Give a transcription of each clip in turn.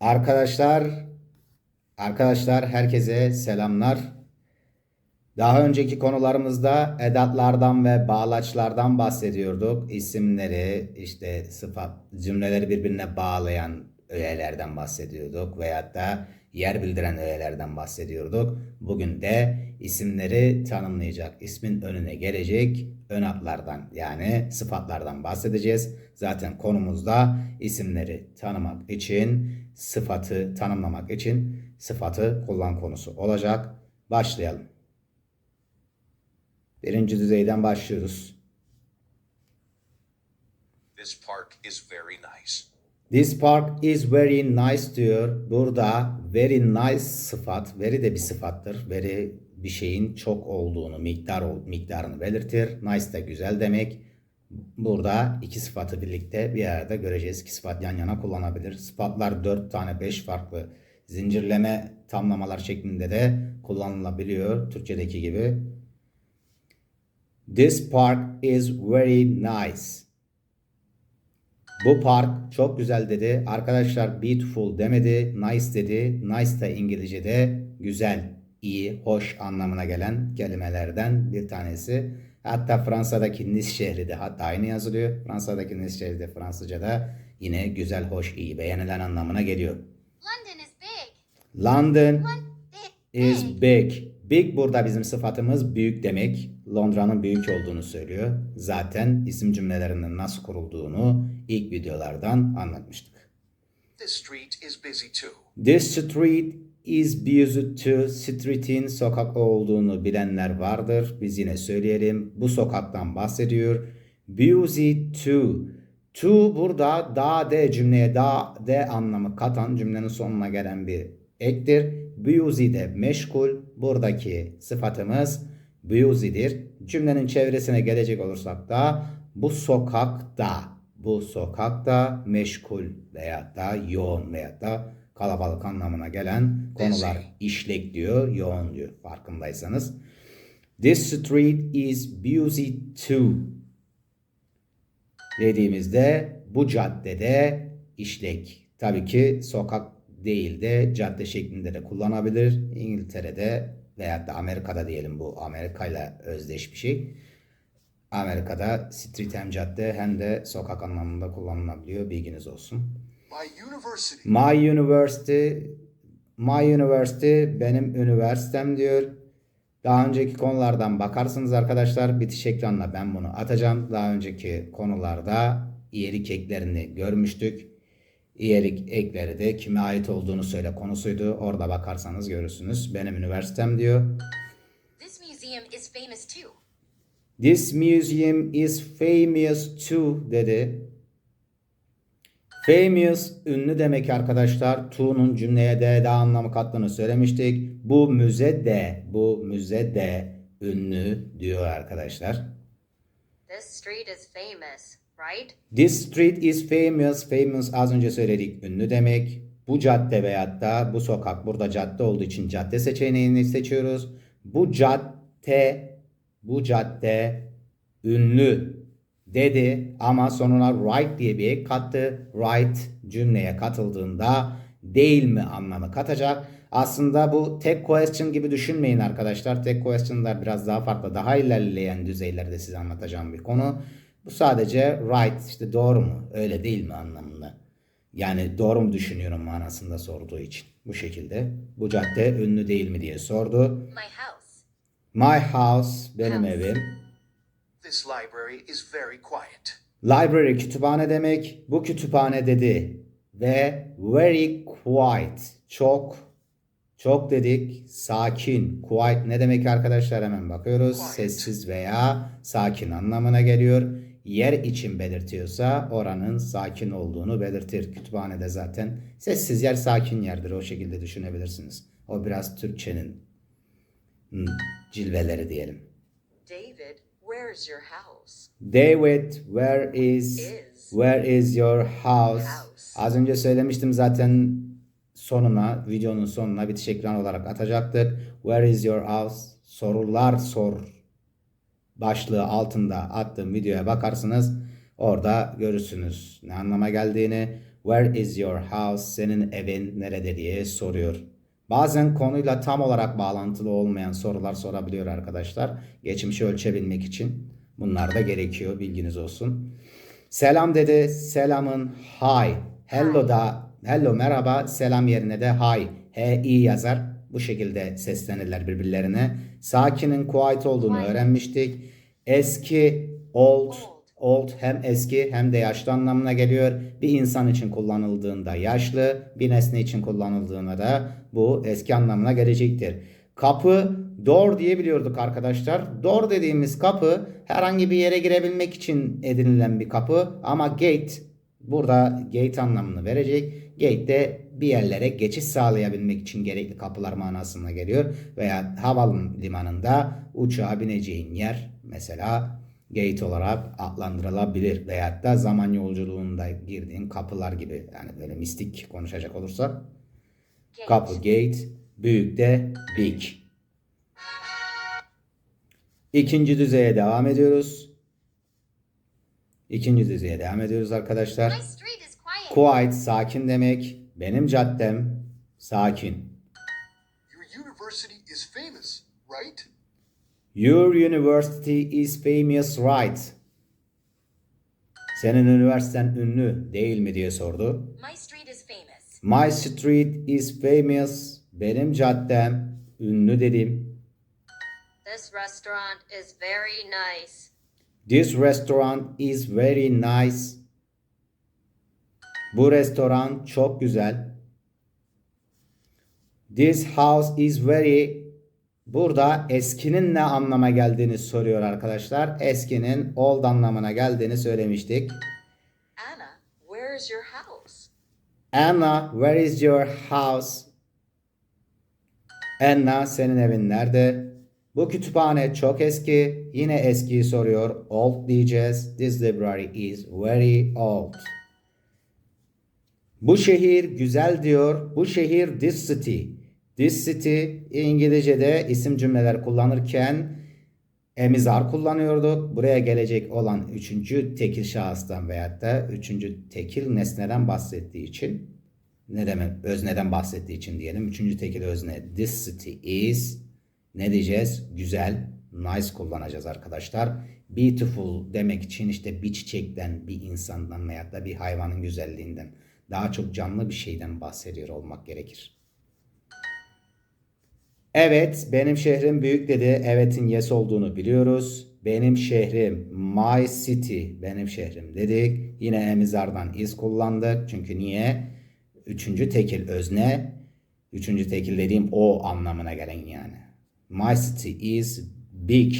Arkadaşlar, arkadaşlar herkese selamlar. Daha önceki konularımızda edatlardan ve bağlaçlardan bahsediyorduk. İsimleri, işte sıfat, cümleleri birbirine bağlayan öğelerden bahsediyorduk veyahut da yer bildiren öğelerden bahsediyorduk. Bugün de isimleri tanımlayacak, ismin önüne gelecek ön adlardan yani sıfatlardan bahsedeceğiz. Zaten konumuzda isimleri tanımak için, sıfatı tanımlamak için sıfatı kullan konusu olacak. Başlayalım. Birinci düzeyden başlıyoruz. This park is very nice. This park is very nice diyor. Burada very nice sıfat, very de bir sıfattır. Very bir şeyin çok olduğunu, miktar miktarını belirtir. Nice de güzel demek. Burada iki sıfatı birlikte bir arada göreceğiz. İki sıfat yan yana kullanabilir. Sıfatlar 4 tane 5 farklı zincirleme tamlamalar şeklinde de kullanılabiliyor. Türkçedeki gibi. This park is very nice. Bu park çok güzel dedi. Arkadaşlar beautiful demedi. Nice dedi. Nice da İngilizce'de güzel, iyi, hoş anlamına gelen kelimelerden bir tanesi. Hatta Fransa'daki Nice şehri de hatta aynı yazılıyor. Fransa'daki Nice şehri de Fransızca'da yine güzel, hoş, iyi, beğenilen anlamına geliyor. London is big. London is big. Big burada bizim sıfatımız büyük demek. Londra'nın büyük olduğunu söylüyor. Zaten isim cümlelerinin nasıl kurulduğunu ilk videolardan anlatmıştık. This street is busy too. This street is busy too. Street'in sokak olduğunu bilenler vardır. Biz yine söyleyelim. Bu sokaktan bahsediyor. Busy too. To burada da de cümleye da de anlamı katan cümlenin sonuna gelen bir ektir. Busy de meşgul. Buradaki sıfatımız busy'dir. Cümlenin çevresine gelecek olursak da bu sokakta bu sokakta meşgul veya da yoğun veya da kalabalık anlamına gelen konular işlek diyor, yoğun diyor farkındaysanız. This street is busy too dediğimizde bu caddede işlek. Tabii ki sokak değil de cadde şeklinde de kullanabilir. İngiltere'de veyahut da Amerika'da diyelim bu Amerika ile özdeş bir şey. Amerika'da street hem cadde hem de sokak anlamında kullanılabiliyor. Bilginiz olsun. My university. My University My University benim üniversitem diyor. Daha önceki konulardan bakarsınız arkadaşlar bitiş ekranına ben bunu atacağım. Daha önceki konularda iyelik eklerini görmüştük. İyelik ekleri de kime ait olduğunu söyle konusuydu. Orada bakarsanız görürsünüz. Benim üniversitem diyor. This museum is famous too. This museum is famous too dedi. Famous ünlü demek arkadaşlar. To'nun cümleye de de anlamı kattığını söylemiştik. Bu müze de, bu müze de ünlü diyor arkadaşlar. This street is famous, right? This street is famous. Famous az önce söyledik ünlü demek. Bu cadde veyahut da bu sokak burada cadde olduğu için cadde seçeneğini seçiyoruz. Bu cadde bu cadde ünlü dedi ama sonuna right diye bir ek kattı. Right cümleye katıldığında değil mi anlamı katacak. Aslında bu tek question gibi düşünmeyin arkadaşlar. Tek question'lar biraz daha farklı, daha ilerleyen düzeylerde size anlatacağım bir konu. Bu sadece right işte doğru mu öyle değil mi anlamında. Yani doğru mu düşünüyorum manasında sorduğu için. Bu şekilde. Bu cadde ünlü değil mi diye sordu. My house. My house benim House. evim. This library is very quiet. Library kütüphane demek. Bu kütüphane dedi. Ve very quiet. Çok çok dedik. Sakin. Quiet ne demek arkadaşlar hemen bakıyoruz. Quiet. Sessiz veya sakin anlamına geliyor. Yer için belirtiyorsa oranın sakin olduğunu belirtir. Kütüphanede zaten sessiz yer sakin yerdir. O şekilde düşünebilirsiniz. O biraz Türkçenin hmm, cilveleri diyelim. David, where's your house? David, where is Is. where is your house? House. Az önce söylemiştim zaten sonuna, videonun sonuna bitiş ekran olarak atacaktık. Where is your house? Sorular sor başlığı altında attığım videoya bakarsınız. Orada görürsünüz ne anlama geldiğini. Where is your house? Senin evin nerede diye soruyor. Bazen konuyla tam olarak bağlantılı olmayan sorular sorabiliyor arkadaşlar. Geçmişi ölçebilmek için. Bunlar da gerekiyor bilginiz olsun. Selam dedi. Selamın hi. Hello da hello merhaba. Selam yerine de hi. H i yazar. Bu şekilde seslenirler birbirlerine. Sakinin quiet olduğunu öğrenmiştik. Eski old old hem eski hem de yaşlı anlamına geliyor. Bir insan için kullanıldığında yaşlı, bir nesne için kullanıldığında da bu eski anlamına gelecektir. Kapı door diye biliyorduk arkadaşlar. Door dediğimiz kapı herhangi bir yere girebilmek için edinilen bir kapı ama gate burada gate anlamını verecek. Gate de bir yerlere geçiş sağlayabilmek için gerekli kapılar manasına geliyor veya havalimanında uçağa bineceğin yer mesela gate olarak adlandırılabilir veyahut da zaman yolculuğunda girdiğin kapılar gibi yani böyle mistik konuşacak olursak Gate. kapı gate büyük de big. İkinci düzeye devam ediyoruz. İkinci düzeye devam ediyoruz arkadaşlar. Quiet sakin demek. Benim caddem sakin. Your university is famous right. Senin üniversiten ünlü değil mi diye sordu. My street is famous. My street is famous. Benim caddem ünlü dedim. This restaurant is very nice. This restaurant is very nice. Bu restoran çok güzel. This house is very Burada eskinin ne anlama geldiğini soruyor arkadaşlar. Eskinin old anlamına geldiğini söylemiştik. Anna, where is your house? Anna, where is your house? Anna, senin evin nerede? Bu kütüphane çok eski. Yine eskiyi soruyor. Old diyeceğiz. This library is very old. Bu şehir güzel diyor. Bu şehir this city. This city İngilizce'de isim cümleler kullanırken emizar kullanıyorduk. Buraya gelecek olan üçüncü tekil şahıstan veyahut da üçüncü tekil nesneden bahsettiği için ne demek özneden bahsettiği için diyelim. Üçüncü tekil özne this city is ne diyeceğiz? Güzel, nice kullanacağız arkadaşlar. Beautiful demek için işte bir çiçekten, bir insandan veyahut da bir hayvanın güzelliğinden daha çok canlı bir şeyden bahsediyor olmak gerekir. Evet, benim şehrim büyük dedi. Evet'in yes olduğunu biliyoruz. Benim şehrim, my city, benim şehrim dedik. Yine emizardan is kullandık. Çünkü niye? Üçüncü tekil özne. Üçüncü tekil dediğim o anlamına gelen yani. My city is big.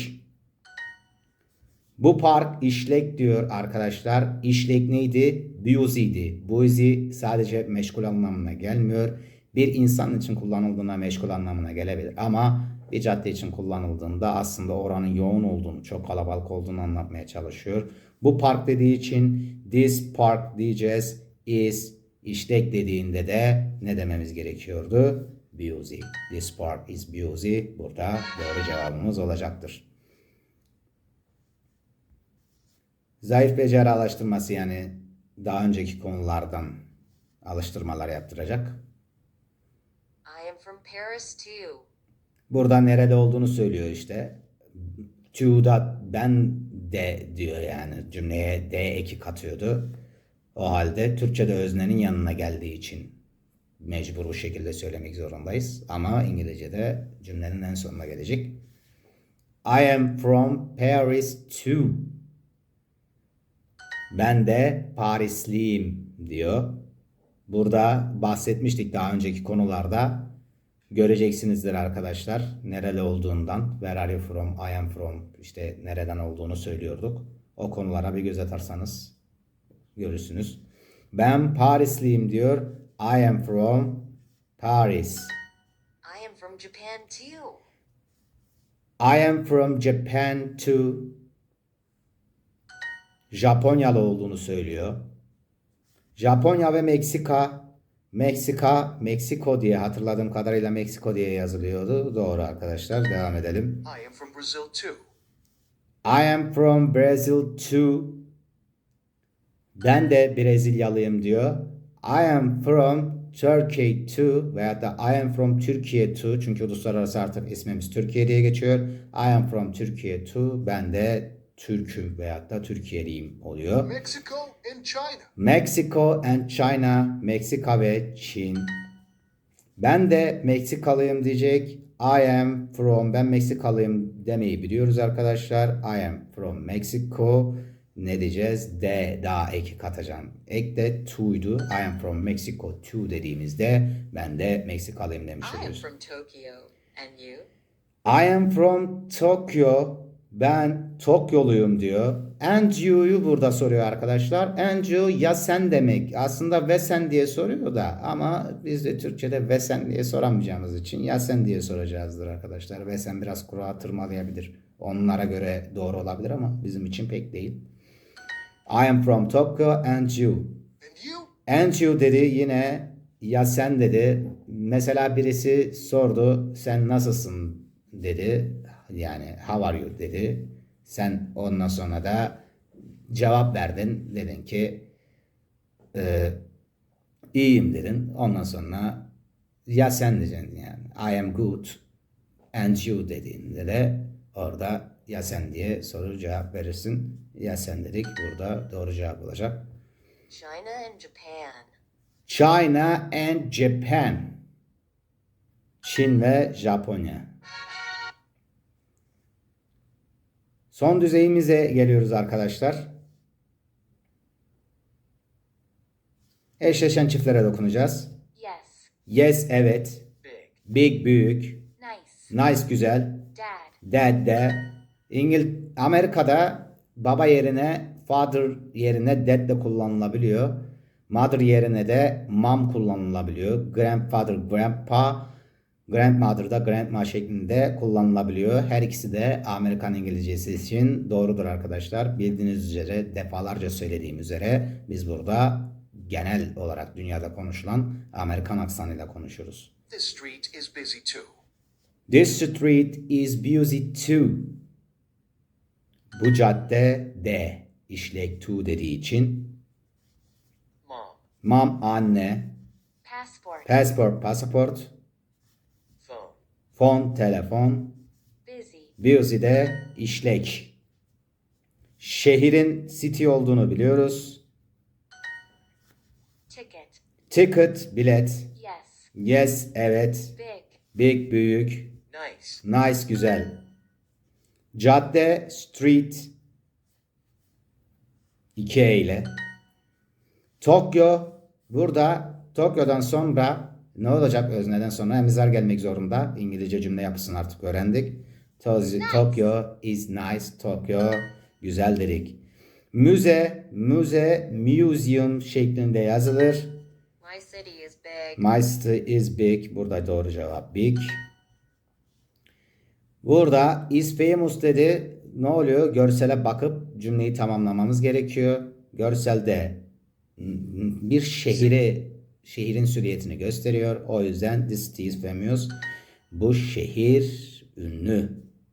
Bu park işlek diyor arkadaşlar. İşlek neydi? Busy Busy sadece meşgul anlamına gelmiyor. Bir insan için kullanıldığında meşgul anlamına gelebilir. Ama bir cadde için kullanıldığında aslında oranın yoğun olduğunu, çok kalabalık olduğunu anlatmaya çalışıyor. Bu park dediği için this park diyeceğiz. Is işlek dediğinde de ne dememiz gerekiyordu? Busy. This park is busy. Burada doğru cevabımız olacaktır. Zayıf beceri alıştırması yani daha önceki konulardan alıştırmalar yaptıracak. From Paris too. Burada nerede olduğunu söylüyor işte. To da ben de diyor yani cümleye de eki katıyordu. O halde Türkçe'de öznenin yanına geldiği için mecbur bu şekilde söylemek zorundayız. Ama İngilizce'de cümlenin en sonuna gelecek. I am from Paris too. Ben de Parisliyim diyor. Burada bahsetmiştik daha önceki konularda. Göreceksinizdir arkadaşlar. Nereli olduğundan. Where are you from? I am from. işte nereden olduğunu söylüyorduk. O konulara bir göz atarsanız görürsünüz. Ben Parisliyim diyor. I am from Paris. I am from Japan too. I am from Japan too. Japonyalı olduğunu söylüyor. Japonya ve Meksika. Meksika, Meksiko diye hatırladığım kadarıyla Meksiko diye yazılıyordu. Doğru arkadaşlar. Devam edelim. I am from Brazil too. I am from Brazil too. Ben de Brezilyalıyım diyor. I am from Turkey to veya da I am from Türkiye to çünkü uluslararası artık ismimiz Türkiye diye geçiyor. I am from Türkiye to ben de Türk'üm veya da Türkiye'liyim oluyor. Mexico and China. Mexico and China, Meksika ve Çin. Ben de Meksikalıyım diyecek. I am from, ben Meksikalıyım demeyi biliyoruz arkadaşlar. I am from Mexico. Ne diyeceğiz? De, daha eki katacağım. Ek de to'ydu. I am from Mexico to dediğimizde ben de Meksikalıyım demiş I am oluyoruz. from Tokyo. And you? I am from Tokyo. Ben Tokyoluyum diyor. And you'yu burada soruyor arkadaşlar. And you ya sen demek. Aslında ve sen diye soruyor da ama biz de Türkçe'de ve sen diye soramayacağımız için ya sen diye soracağızdır arkadaşlar. Ve sen biraz kulağa tırmalayabilir. Onlara göre doğru olabilir ama bizim için pek değil. I am from Tokyo and you. And you? And you dedi yine ya sen dedi. Mesela birisi sordu sen nasılsın dedi. Yani how are you dedi. Sen ondan sonra da cevap verdin. Dedin ki e, iyiyim dedin. Ondan sonra ya sen diyeceksin yani I am good and you dediğinde de orada ya sen diye soru cevap verirsin. Ya sen dedik burada doğru cevap olacak. China and Japan. China and Japan. Çin ve Japonya. Son düzeyimize geliyoruz arkadaşlar. Eşleşen çiftlere dokunacağız. Yes. Yes evet. Big. Big büyük. Nice. Nice güzel. Dad. Dad de. İngil Amerika'da baba yerine father yerine dad de kullanılabiliyor. Mother yerine de mom kullanılabiliyor. Grandfather, grandpa, grandmother da grandma şeklinde kullanılabiliyor. Her ikisi de Amerikan İngilizcesi için doğrudur arkadaşlar. Bildiğiniz üzere defalarca söylediğim üzere biz burada genel olarak dünyada konuşulan Amerikan aksanıyla konuşuyoruz. This street is busy too. This street is busy too. Bu cadde de işlek to dediği için Mom. mom anne, Passport. passport pasaport, Phone. phone telefon, Busy. busy de işlek. Şehrin city olduğunu biliyoruz. Ticket. Ticket bilet. Yes. Yes evet. Big. Big büyük. Nice. Nice güzel. Cadde street 2 E ile. Tokyo burada Tokyo'dan sonra ne olacak özneden sonra emizar gelmek zorunda. İngilizce cümle yapısını artık öğrendik. To- Tokyo is nice. Tokyo güzel dedik. Müze, müze, museum şeklinde yazılır. My city is big. My city is big. Burada doğru cevap big. Burada is famous dedi. Ne oluyor? Görsele bakıp cümleyi tamamlamamız gerekiyor. Görselde bir şehri, şehrin süriyetini gösteriyor. O yüzden this city is famous. Bu şehir ünlü.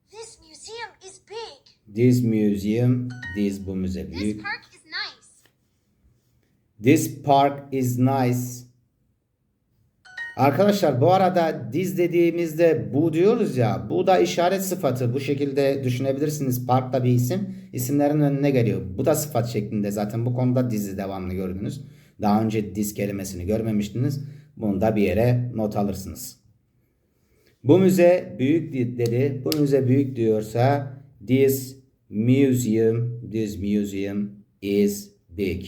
This museum is big. This museum, this bu müze büyük. park is nice. This park is nice. Arkadaşlar bu arada diz dediğimizde bu diyoruz ya bu da işaret sıfatı bu şekilde düşünebilirsiniz. Park da bir isim isimlerin önüne geliyor. Bu da sıfat şeklinde zaten bu konuda dizi devamlı gördünüz. Daha önce diz kelimesini görmemiştiniz. Bunu da bir yere not alırsınız. Bu müze büyük di- dedi. Bu müze büyük diyorsa this museum this museum is big.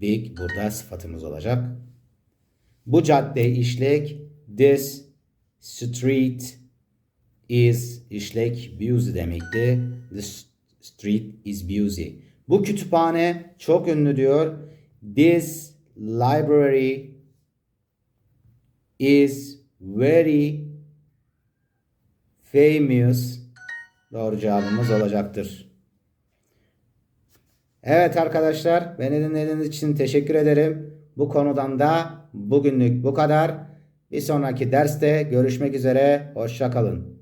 Big burada sıfatımız olacak. Bu cadde işlek. This street is işlek busy demekti. This street is busy. Bu kütüphane çok ünlü diyor. This library is very famous. Doğru cevabımız olacaktır. Evet arkadaşlar beni dinlediğiniz için teşekkür ederim. Bu konudan da bugünlük bu kadar. Bir sonraki derste görüşmek üzere. Hoşçakalın.